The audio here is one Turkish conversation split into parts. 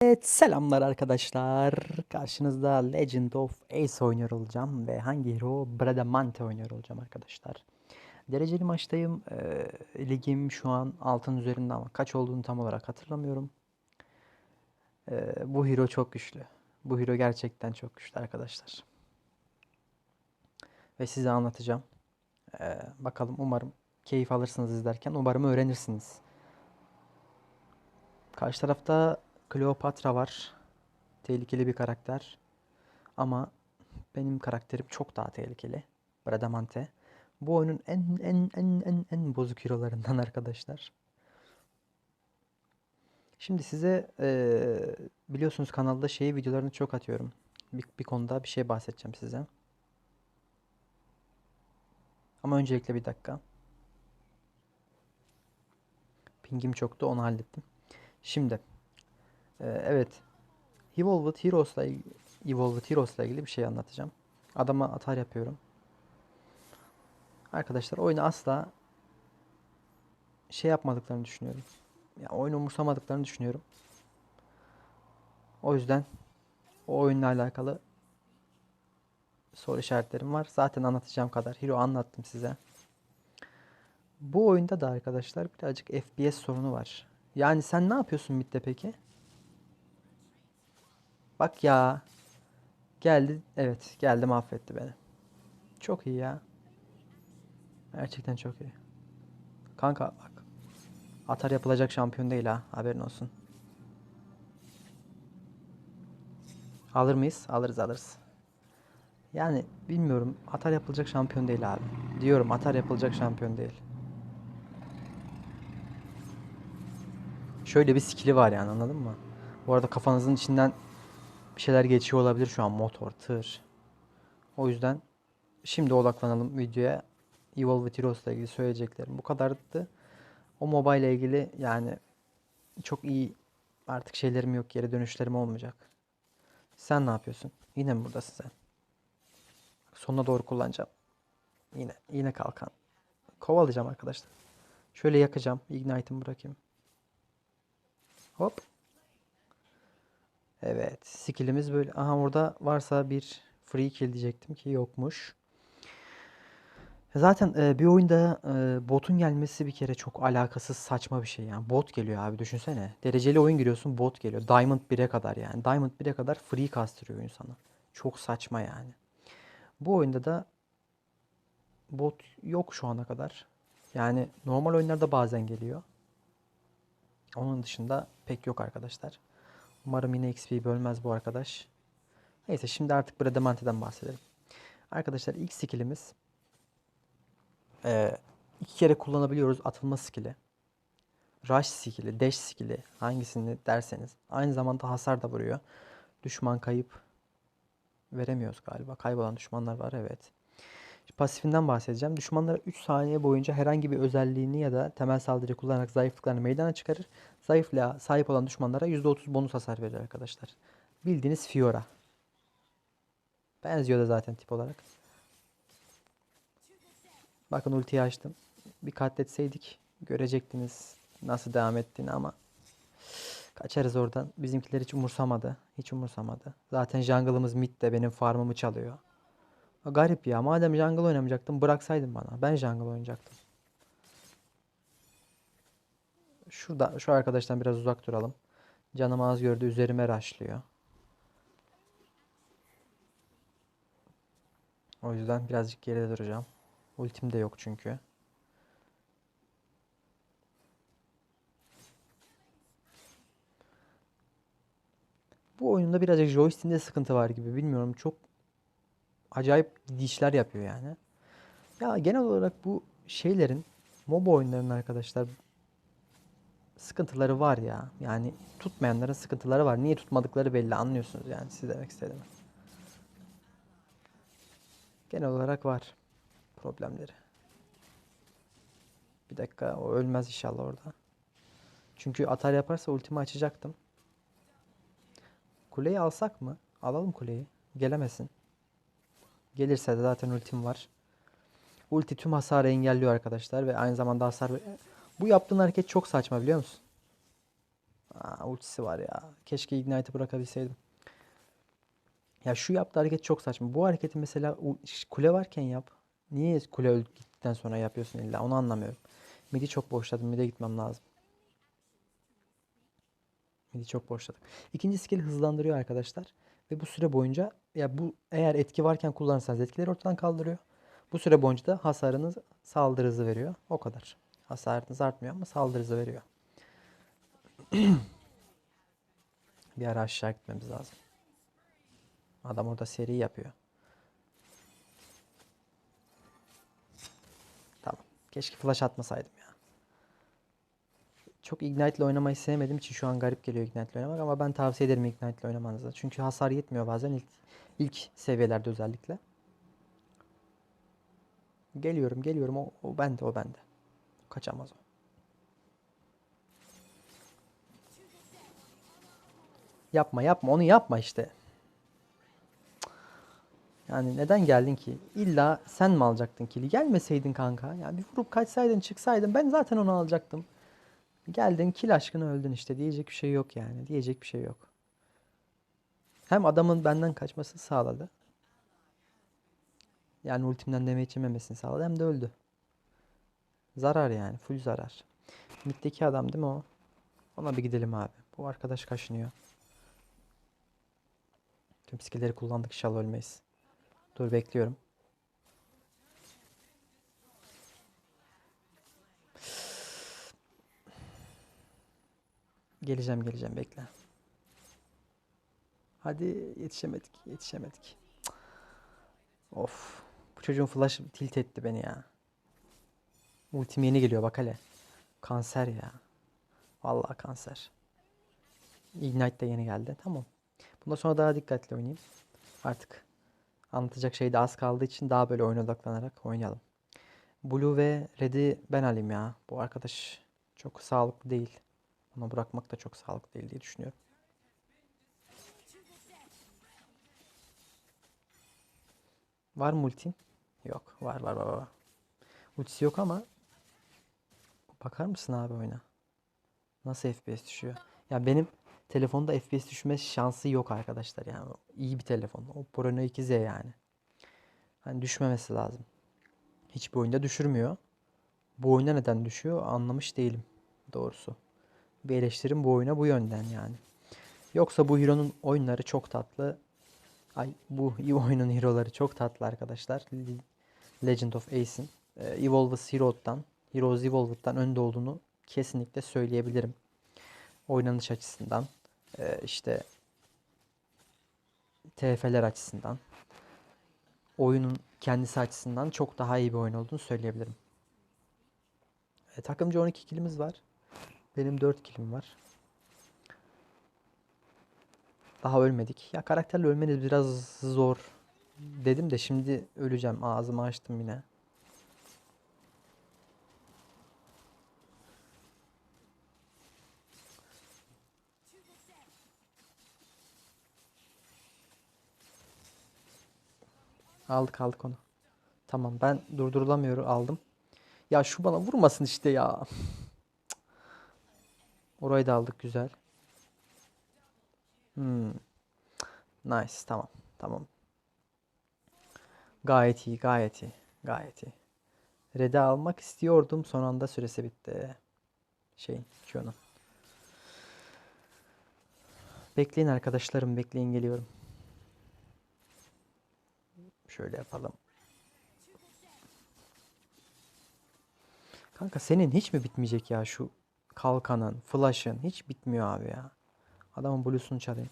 Evet, selamlar arkadaşlar. Karşınızda Legend of Ace oynuyor olacağım ve hangi hero? Bradamante oynuyor olacağım arkadaşlar. Dereceli maçtayım. Ee, ligim şu an altın üzerinde ama kaç olduğunu tam olarak hatırlamıyorum. Ee, bu hero çok güçlü. Bu hero gerçekten çok güçlü arkadaşlar. Ve size anlatacağım. Ee, bakalım umarım keyif alırsınız izlerken. Umarım öğrenirsiniz. Karşı tarafta Kleopatra var. Tehlikeli bir karakter. Ama benim karakterim çok daha tehlikeli. Bradamante. Bu oyunun en en en en en bozuk hero'larından arkadaşlar. Şimdi size eee, biliyorsunuz kanalda şey videolarını çok atıyorum. Bir, bir konuda bir şey bahsedeceğim size. Ama öncelikle bir dakika. Pingim çoktu onu hallettim. Şimdi ee, evet. Evolved Heroes'la Evolved Heroes'la ilgili bir şey anlatacağım. Adama atar yapıyorum. Arkadaşlar oyunu asla şey yapmadıklarını düşünüyorum. Ya oyunu umursamadıklarını düşünüyorum. O yüzden o oyunla alakalı soru işaretlerim var. Zaten anlatacağım kadar. Hero anlattım size. Bu oyunda da arkadaşlar birazcık FPS sorunu var. Yani sen ne yapıyorsun midde peki? Bak ya. Geldi. Evet. Geldi mahvetti beni. Çok iyi ya. Gerçekten çok iyi. Kanka bak. Atar yapılacak şampiyon değil ha. Haberin olsun. Alır mıyız? Alırız alırız. Yani bilmiyorum. Atar yapılacak şampiyon değil abi. Diyorum atar yapılacak şampiyon değil. Şöyle bir skill'i var yani anladın mı? Bu arada kafanızın içinden bir şeyler geçiyor olabilir şu an motor, tır. O yüzden şimdi odaklanalım videoya. Evolve Heroes ile ilgili söyleyeceklerim bu kadardı. O mobile ile ilgili yani çok iyi artık şeylerim yok, geri dönüşlerim olmayacak. Sen ne yapıyorsun? Yine mi buradasın sen? Sonuna doğru kullanacağım. Yine, yine kalkan. Kovalayacağım arkadaşlar. Şöyle yakacağım. Ignite'ımı bırakayım. Hop. Evet. Skill'imiz böyle. Aha orada varsa bir free kill diyecektim ki yokmuş. Zaten e, bir oyunda e, botun gelmesi bir kere çok alakasız saçma bir şey yani. Bot geliyor abi düşünsene. Dereceli oyun giriyorsun bot geliyor. Diamond 1'e kadar yani. Diamond 1'e kadar free kastırıyor oyun. Çok saçma yani. Bu oyunda da bot yok şu ana kadar. Yani normal oyunlarda bazen geliyor. Onun dışında pek yok arkadaşlar. Umarım yine XP bölmez bu arkadaş. Neyse şimdi artık Bradamante'den bahsedelim. Arkadaşlar ilk skillimiz eee, iki kere kullanabiliyoruz atılma skilli. Rush skilli, dash skilli hangisini derseniz. Aynı zamanda hasar da vuruyor. Düşman kayıp veremiyoruz galiba. Kaybolan düşmanlar var evet. Pasifinden bahsedeceğim. Düşmanlara 3 saniye boyunca herhangi bir özelliğini ya da temel saldırı kullanarak zayıflıklarını meydana çıkarır. Zayıflığa sahip olan düşmanlara %30 bonus hasar verir arkadaşlar. Bildiğiniz Fiora. Benziyor da zaten tip olarak. Bakın ultiyi açtım. Bir katletseydik görecektiniz nasıl devam ettiğini ama kaçarız oradan. Bizimkiler hiç umursamadı. Hiç umursamadı. Zaten jungle'ımız mid de benim farmımı çalıyor. Garip ya. Madem jungle oynamayacaktım bıraksaydın bana. Ben jungle oynayacaktım. Şurada şu arkadaştan biraz uzak duralım. Canım az gördü üzerime rushlıyor. O yüzden birazcık geride duracağım. Ultim de yok çünkü. Bu oyunda birazcık joystick'inde sıkıntı var gibi. Bilmiyorum çok acayip gidişler yapıyor yani. Ya genel olarak bu şeylerin MOBA oyunlarının arkadaşlar sıkıntıları var ya. Yani tutmayanların sıkıntıları var. Niye tutmadıkları belli anlıyorsunuz yani siz demek istedim. Genel olarak var problemleri. Bir dakika o ölmez inşallah orada. Çünkü atar yaparsa ultimi açacaktım. Kuleyi alsak mı? Alalım kuleyi. Gelemesin. Gelirse de zaten ultim var. Ulti tüm hasarı engelliyor arkadaşlar ve aynı zamanda hasar... Bu yaptığın hareket çok saçma biliyor musun? Aa, ultisi var ya. Keşke Ignite'ı bırakabilseydim. Ya şu yaptığı hareket çok saçma. Bu hareketi mesela kule varken yap. Niye kule öldü gittikten sonra yapıyorsun illa? Onu anlamıyorum. Midi çok boşladım. Mid'e gitmem lazım. Midi çok boşladık. İkinci skill hızlandırıyor arkadaşlar. Ve bu süre boyunca ya bu eğer etki varken kullanırsanız etkileri ortadan kaldırıyor. Bu süre boyunca da hasarınız saldırı hızı veriyor. O kadar. Hasarınız artmıyor ama saldırı hızı veriyor. Bir ara aşağı gitmemiz lazım. Adam orada seri yapıyor. Tamam. Keşke flash atmasaydım. Çok Ignite ile oynamayı sevmediğim için şu an garip geliyor Ignite ile oynamak ama ben tavsiye ederim Ignite ile oynamanızı. Çünkü hasar yetmiyor bazen ilk, ilk seviyelerde özellikle. Geliyorum geliyorum o, o bende o bende. Kaçamaz o. Yapma yapma onu yapma işte. Yani neden geldin ki? İlla sen mi alacaktın kili? Gelmeseydin kanka. Ya bir vurup kaçsaydın çıksaydın ben zaten onu alacaktım. Geldin kill aşkına öldün işte. Diyecek bir şey yok yani. Diyecek bir şey yok. Hem adamın benden kaçmasını sağladı. Yani ultimden damage yememesini sağladı hem de öldü. Zarar yani. Full zarar. Mid'deki adam değil mi o? Ona bir gidelim abi. Bu arkadaş kaşınıyor. Tüm skill'leri kullandık inşallah ölmeyiz. Dur bekliyorum. Geleceğim geleceğim bekle. Hadi yetişemedik yetişemedik. Of. Bu çocuğun flash tilt etti beni ya. Ultim yeni geliyor bak hele. Kanser ya. Vallahi kanser. Ignite de yeni geldi. Tamam. Bundan sonra daha dikkatli oynayayım. Artık anlatacak şey de az kaldığı için daha böyle oyuna odaklanarak oynayalım. Blue ve Red'i ben alayım ya. Bu arkadaş çok sağlıklı değil. Onu bırakmak da çok sağlıklı değil diye düşünüyorum. Var mı ultin? Yok. Var var var var. Ultisi yok ama bakar mısın abi oyuna? Nasıl FPS düşüyor? Ya benim telefonda FPS düşme şansı yok arkadaşlar yani. iyi bir telefon. Oppo Reno 2Z yani. Hani düşmemesi lazım. Hiçbir oyunda düşürmüyor. Bu oyunda neden düşüyor anlamış değilim doğrusu. Bir eleştirim bu oyuna bu yönden yani. Yoksa bu Hero'nun oyunları çok tatlı. Ay bu iyi oyunun hero'ları çok tatlı arkadaşlar. Le- Legend of Ace'in e, Evolved Hero'dan, Heroes Evolved'dan önde olduğunu kesinlikle söyleyebilirim. Oynanış açısından, e, işte TF'ler açısından, oyunun kendisi açısından çok daha iyi bir oyun olduğunu söyleyebilirim. E, takımca 12 kilimiz var. Benim 4 kilim var. Daha ölmedik. Ya karakterle ölmeniz biraz zor dedim de şimdi öleceğim. Ağzımı açtım yine. Aldık aldık onu. Tamam ben durdurulamıyorum aldım. Ya şu bana vurmasın işte ya. Orayı da aldık güzel. Hmm. Nice tamam tamam. Gayet iyi gayet iyi gayet iyi. Red'i almak istiyordum son anda süresi bitti. Şey Q'nun. Bekleyin arkadaşlarım bekleyin geliyorum. Şöyle yapalım. Kanka senin hiç mi bitmeyecek ya şu kalkanın, flash'ın hiç bitmiyor abi ya. Adamın blues'unu çalayım.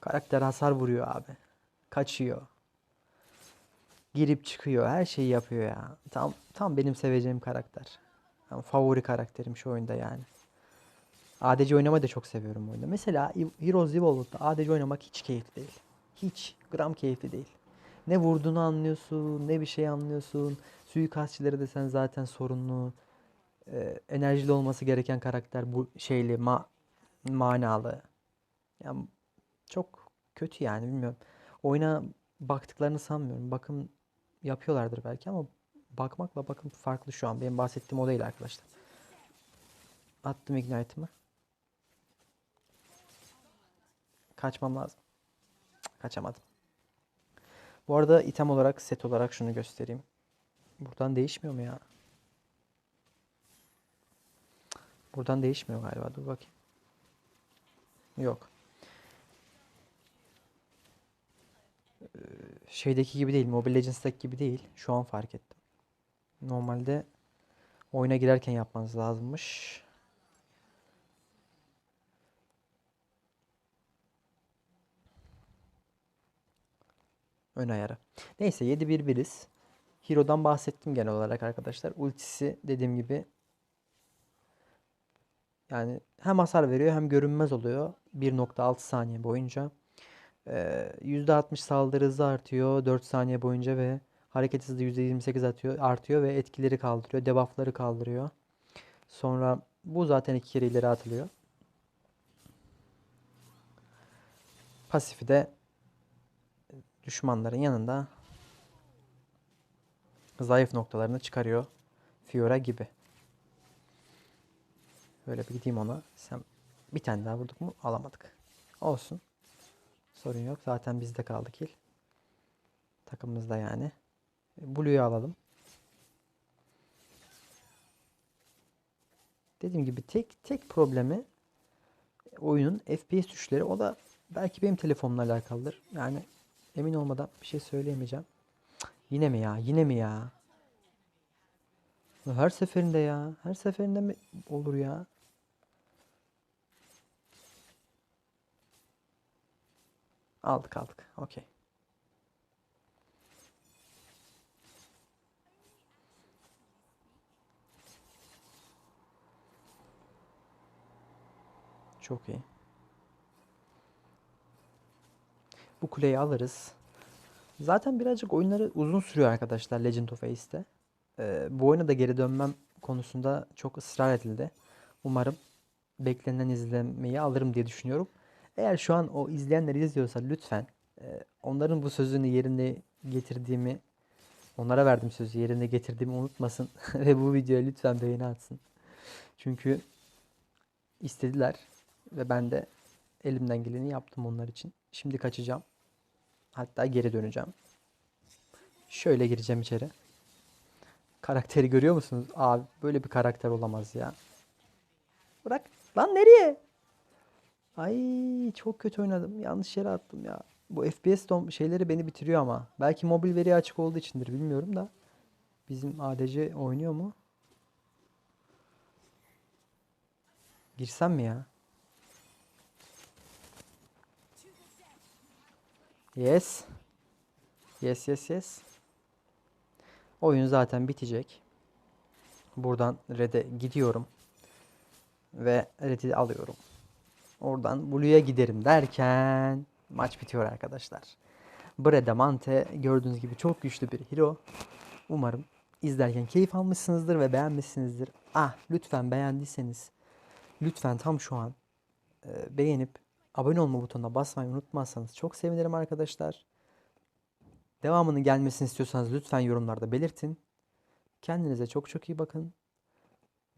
Karakter hasar vuruyor abi. Kaçıyor. Girip çıkıyor. Her şeyi yapıyor ya. Tam tam benim seveceğim karakter. Yani favori karakterim şu oyunda yani. ADC oynamayı da çok seviyorum oyunda. Mesela Heroes Evolved'da ADC oynamak hiç keyifli değil. Hiç gram keyifli değil. Ne vurduğunu anlıyorsun, ne bir şey anlıyorsun. Suikastçileri de sen zaten sorunlu. Ee, enerjili olması gereken karakter bu şeyli, ma manalı. Yani çok kötü yani bilmiyorum. Oyuna baktıklarını sanmıyorum. Bakım yapıyorlardır belki ama bakmakla bakım farklı şu an. Benim bahsettiğim o değil arkadaşlar. Attım Ignite'ımı. Kaçmam lazım. Kaçamadım. Bu arada item olarak, set olarak şunu göstereyim. Buradan değişmiyor mu ya? Buradan değişmiyor galiba. Dur bakayım. Yok. Ee, Şeydeki gibi değil. Mobile Legends'taki gibi değil. Şu an fark ettim. Normalde oyuna girerken yapmanız lazımmış. Ön ayarı. Neyse 7-1-1'iz. Hero'dan bahsettim genel olarak arkadaşlar. Ultisi dediğim gibi yani hem hasar veriyor hem görünmez oluyor 1.6 saniye boyunca. Ee, %60 saldırı hızı artıyor 4 saniye boyunca ve hareket hızı %28 atıyor, artıyor ve etkileri kaldırıyor, debuffları kaldırıyor. Sonra bu zaten iki kere ileri atılıyor. Pasifi de düşmanların yanında zayıf noktalarını çıkarıyor. Fiora gibi. Böyle bir gideyim ona. Sen bir tane daha vurduk mu? Alamadık. Olsun. Sorun yok. Zaten bizde kaldı kill. Takımımızda yani. Blue'yu alalım. Dediğim gibi tek tek problemi oyunun FPS tuşları. O da belki benim telefonumla alakalıdır. Yani emin olmadan bir şey söyleyemeyeceğim. Yine mi ya? Yine mi ya? Her seferinde ya. Her seferinde mi olur ya? Aldık aldık. Okey. Çok iyi. Bu kuleyi alırız. Zaten birazcık oyunları uzun sürüyor arkadaşlar Legend of Ace'te. Ee, bu oyuna da geri dönmem konusunda çok ısrar edildi. Umarım beklenen izlemeyi alırım diye düşünüyorum. Eğer şu an o izleyenler izliyorsa lütfen e, onların bu sözünü yerine getirdiğimi, onlara verdiğim sözü yerine getirdiğimi unutmasın ve bu videoya lütfen beğeni atsın. Çünkü istediler ve ben de elimden geleni yaptım onlar için. Şimdi kaçacağım. Hatta geri döneceğim. Şöyle gireceğim içeri. Karakteri görüyor musunuz? Abi böyle bir karakter olamaz ya. Bırak. Lan nereye? Ay çok kötü oynadım. Yanlış yere attım ya. Bu FPS şeyleri beni bitiriyor ama. Belki mobil veri açık olduğu içindir bilmiyorum da. Bizim ADC oynuyor mu? Girsem mi ya? Yes. Yes yes yes. Oyun zaten bitecek. Buradan red'e gidiyorum. Ve red'i alıyorum. Oradan Blue'ya giderim derken maç bitiyor arkadaşlar. Bredamante gördüğünüz gibi çok güçlü bir hero. Umarım izlerken keyif almışsınızdır ve beğenmişsinizdir. Ah lütfen beğendiyseniz lütfen tam şu an e, beğenip abone olma butonuna basmayı unutmazsanız çok sevinirim arkadaşlar. Devamının gelmesini istiyorsanız lütfen yorumlarda belirtin. Kendinize çok çok iyi bakın.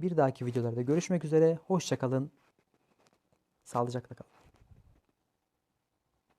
Bir dahaki videolarda görüşmek üzere. Hoşçakalın. Sağlıcakla kalın.